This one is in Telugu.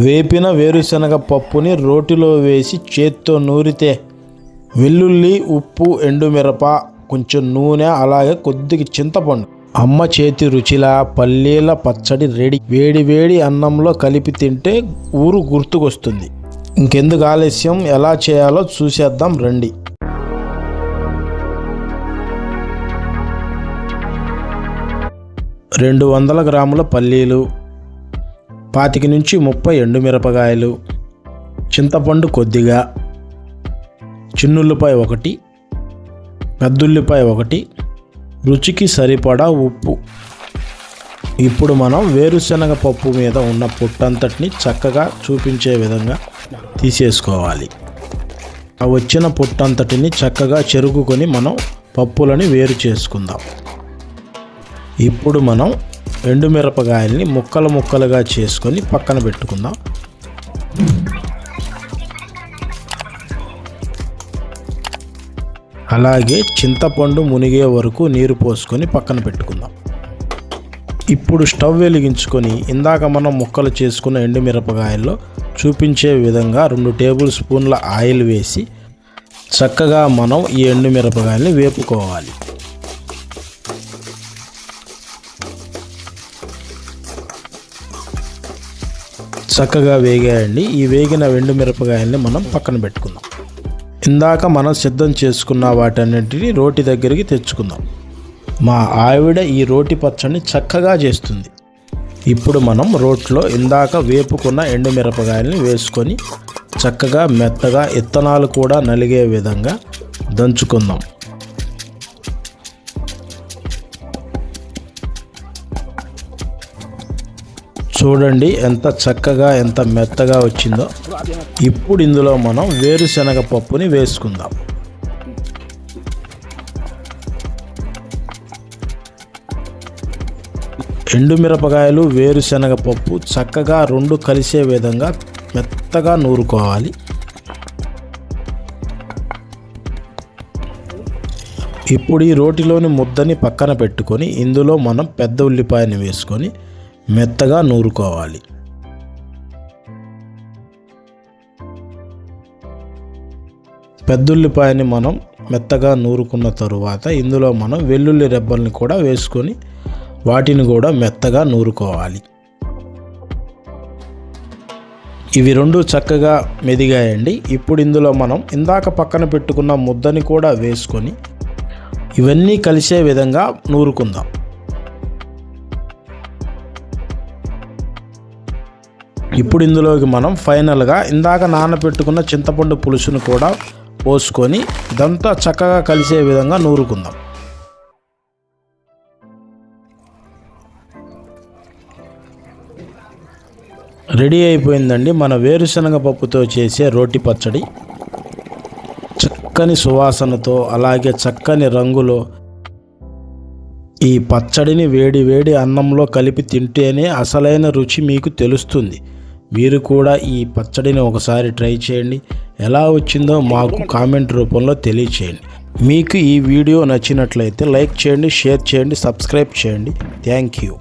వేపిన వేరుశనగ పప్పుని రోటిలో వేసి చేత్తో నూరితే వెల్లుల్లి ఉప్పు ఎండుమిరప కొంచెం నూనె అలాగే కొద్దిగా చింతపండు. అమ్మ చేతి రుచిలా పల్లీల పచ్చడి రెడీ. వేడి వేడి అన్నంలో కలిపి తింటే ఊరు గుర్తుకొస్తుంది. ఇంకెందుకు ఆలస్యం? ఎలా చేయాలో చూసేద్దాం రండి. రెండు వందల గ్రాముల పల్లీలు పాతిక నుంచి ముప్పై ఎండుమిరపకాయలు చింతపండు కొద్దిగా చిన్నుల్లిపాయ ఒకటి పెద్దుల్లిపాయ ఒకటి రుచికి సరిపడా ఉప్పు. ఇప్పుడు మనం వేరుశనగ పప్పు మీద ఉన్న పొట్టంతటిని చక్కగా చూపించే విధంగా తీసేసుకోవాలి. ఆ వచ్చిన పొట్టంతటిని చక్కగా చెరుకుకొని మనం పప్పులని వేరు చేసుకుందాం. ఇప్పుడు మనం ఎండుమిరపకాయల్ని ముక్కలు ముక్కలుగా చేసుకొని పక్కన పెట్టుకుందాం. అలాగే చింతపండు మునిగే వరకు నీరు పోసుకొని పక్కన పెట్టుకుందాం. ఇప్పుడు స్టవ్ వెలిగించుకొని ఇందాక మనం ముక్కలు చేసుకున్న ఎండుమిరపకాయల్లో చూపించే విధంగా రెండు టేబుల్ స్పూన్ల ఆయిల్ వేసి చక్కగా మనం ఈ ఎండుమిరపకాయల్ని వేపుకోవాలి. చక్కగా వేగాయండి. ఈ వేగిన వెండు మిరపకాయల్ని మనం పక్కన పెట్టుకుందాం. ఇందాక మనం సిద్ధం చేసుకున్న వాటన్నింటినీ రోటి దగ్గరికి తెచ్చుకుందాం. మా ఆవిడ ఈ రోటి పచ్చడిని చక్కగా చేస్తుంది. ఇప్పుడు మనం రోట్లో ఇందాక వేపుకున్న ఎండు మిరపకాయల్ని వేసుకొని చక్కగా మెత్తగా ఇత్తనాలు కూడా నలిగే విధంగా దంచుకుందాం. చూడండి ఎంత చక్కగా ఎంత మెత్తగా వచ్చిందో. ఇప్పుడు ఇందులో మనం వేరుశనగ పప్పుని వేసుకుందాం. ఎండుమిరపకాయలు వేరుశనగ పప్పు చక్కగా రెండు కలిసే విధంగా మెత్తగా నూరుకోవాలి. ఇప్పుడు ఈ రోటిలోని ముద్దని పక్కన పెట్టుకొని ఇందులో మనం పెద్ద ఉల్లిపాయని వేసుకొని మెత్తగా నూరుకోవాలి. పెద్దుల్లిపాయని మనం మెత్తగా నూరుకున్న తరువాత ఇందులో మనం వెల్లుల్లి రెబ్బల్ని కూడా వేసుకొని వాటిని కూడా మెత్తగా నూరుకోవాలి. ఇవి రెండు చక్కగా మెదిగాయండి. ఇప్పుడు ఇందులో మనం ఇందాక పక్కన పెట్టుకున్న ముద్దని కూడా వేసుకొని ఇవన్నీ కలిసే విధంగా నూరుకుందాం. ఇప్పుడు ఇందులోకి మనం ఫైనల్గా ఇందాక నానబెట్టుకున్న చింతపండు పులుసును కూడా పోసుకొని ఇదంతా చక్కగా కలిసే విధంగా నూరుకుందాం. రెడీ అయిపోయిందండి మన వేరుశనగ పప్పుతో చేసే రోటి పచ్చడి. చక్కని సువాసనతో అలాగే చక్కని రంగులో ఈ పచ్చడిని వేడి వేడి అన్నంలో కలిపి తింటేనే అసలైన రుచి మీకు తెలుస్తుంది. మీరు కూడా ఈ పచ్చడిని ఒకసారి ట్రై చేయండి. ఎలా వచ్చిందో మాకు కామెంట్ రూపంలో తెలియచేయండి. మీకు ఈ వీడియో నచ్చినట్లయితే లైక్ చేయండి షేర్ చేయండి సబ్స్క్రైబ్ చేయండి. Thank you.